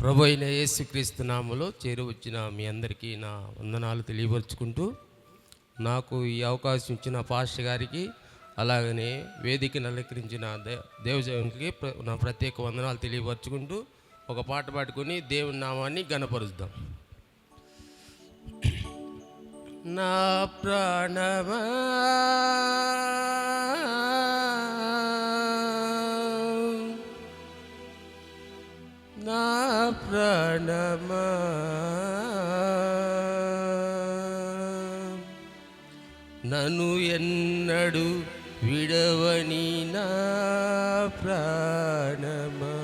ప్రభు అయిన యేసుక్రీస్తు నామలో చేరువచ్చిన మీ అందరికీ నా వందనాలు తెలియపరుచుకుంటూ నాకు ఈ అవకాశం ఇచ్చిన పాస్టర్ గారికి అలాగనే వేదికను అలంకరించిన దే నా ప్రత్యేక వందనాలు తెలియపరుచుకుంటూ ఒక పాట పాడుకొని దేవుని నామాన్ని గణపరుద్దాం నా ప్రాణమా ప్రణమ. నను ఎన్నడు విడవని నా ప్రాణమా.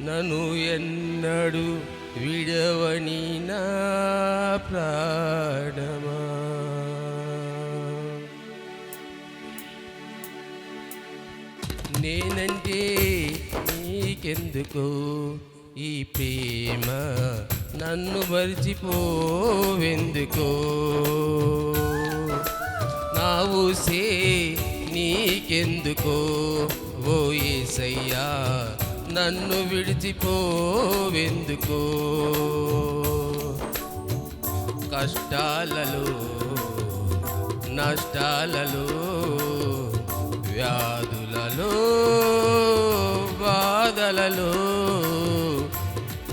నను ఎన్నడు విడవని నా ప్రాణమా. నేనంటే నీకెందుకో? ఈ ప్రేమ నన్ను మరిచిపోవెందుకో? నా ఊసే నీకెందుకో? ఓ ఏసయ్యా నన్ను విడిచిపోవెందుకో? కష్టాలలో నష్టాలలో వ్యాధు వ్యాధులలో బాధలలో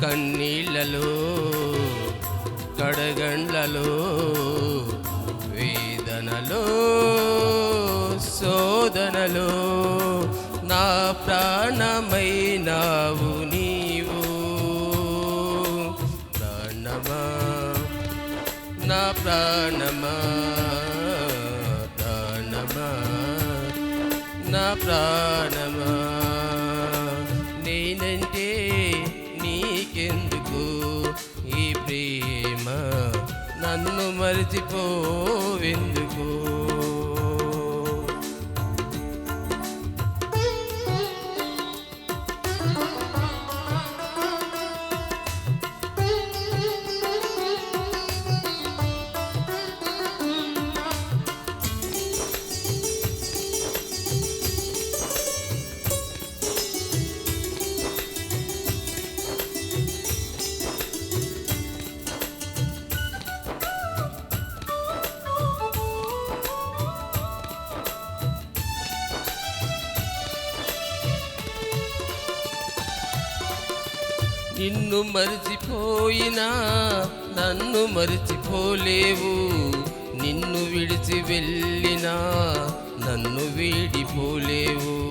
కన్నీళ్ళలో కడగండ్లలో వేదనలో శోధనలో నా ప్రాణమైనావు నీవు. ప్రాణమా? నా ప్రాణమా? ప్రాణమా? నేనంటే నీకెందుకు? ఈ ప్రేమ నన్ను మరిచిపోవెందుకు? నిన్ను మరిచిపోయినా నన్ను మరిచిపోలేవు. నిన్ను విడిచి వెళ్ళినా నన్ను వీడిపోలేవు.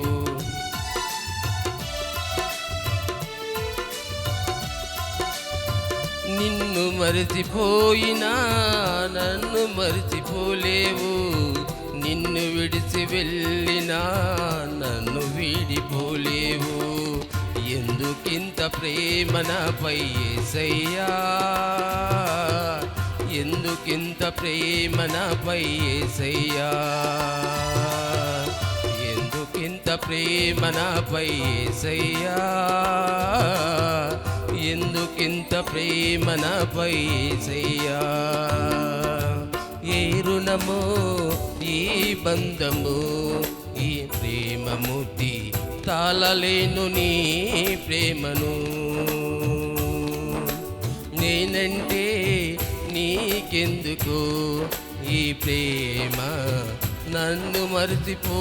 నిన్ను మరిచిపోయినా నన్ను మరిచిపోలేవు. నిన్ను విడిచి వెళ్ళినా నన్ను వీడిపోలేవు. ఎందుకింత ప్రేమ నాపై ఏసయ్యా? ఎందుకింత ప్రేమ నాపై ఏసయ్యా? ఎందుకింత ప్రేమ నాపై ఏసయ్యా? ఎందుకింత ప్రేమ నాపై ఏసయ్యా? ఏ రుణము ఈ బంధము ఈ ప్రేమమూర్తి తాళలేను నీ ప్రేమను. నేనంటే నీకెందుకు ఈ ప్రేమ? నన్ను మరిచిపోవెందుకో?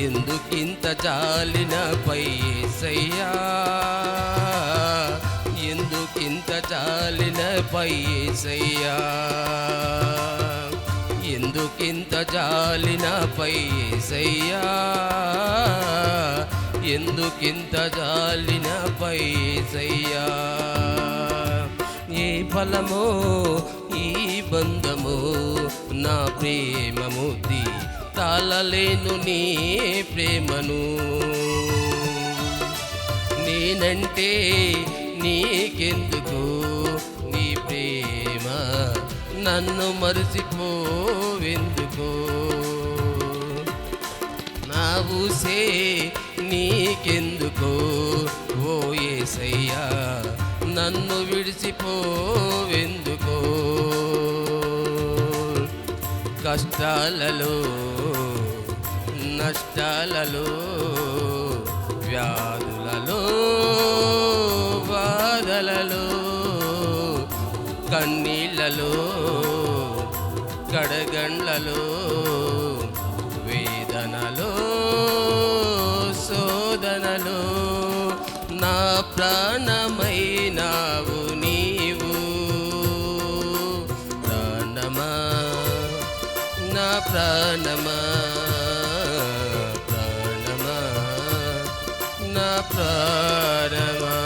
ఎందుకింత జాలిన పై ఏసయ్యా ఎందుకింత జాలిన పై ఏసయ్యా ఎందుకింత జాలిన పై ఏసయ్యా ఎందుకింత జాలిన పై ఏసయ్యా ఏ ఫలమో ఈ బంధము నా ప్రేమముది తాళలేను నీ ప్రేమను. నేనంటే నీకెందుకు నీ ప్రేమ? నన్ను మరిచిపోవెందుకు? నా ఊసే నీకెందుకు? ఓ ఏసయ్యా నన్ను విడిచిపోవెందుకో? కష్టాలలో కష్టాలలో వ్యాధులలో బాధలలో కన్నీళ్ళలో కడగండ్లలో వేదనలో శోధనలో నా ప్రాణమైనావు నీవు. ప్రాణమా? నా ప్రాణమా? ప్రాణమా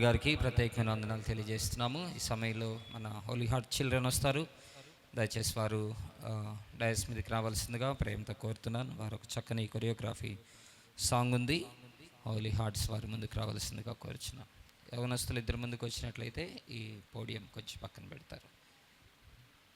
గారికి ప్రత్యేకమైన వందనాలు తెలియజేస్తున్నాము. ఈ సమయంలో మన హోలీ హార్ట్ చిల్డ్రన్ వస్తారు. దయచేసి వారు డయస్ మీదకి రావాల్సిందిగా ప్రేమతో కోరుతున్నాను. వారు ఒక చక్కని కొరియోగ్రఫీ సాంగ్ ఉంది. హోలీ హార్ట్స్ వారి ముందుకు రావాల్సిందిగా కోరుచున్నాను యవనస్తులు ఇద్దరు ముందుకు వచ్చినట్లయితే ఈ పోడియం కొంచెం పక్కన పెడతారు.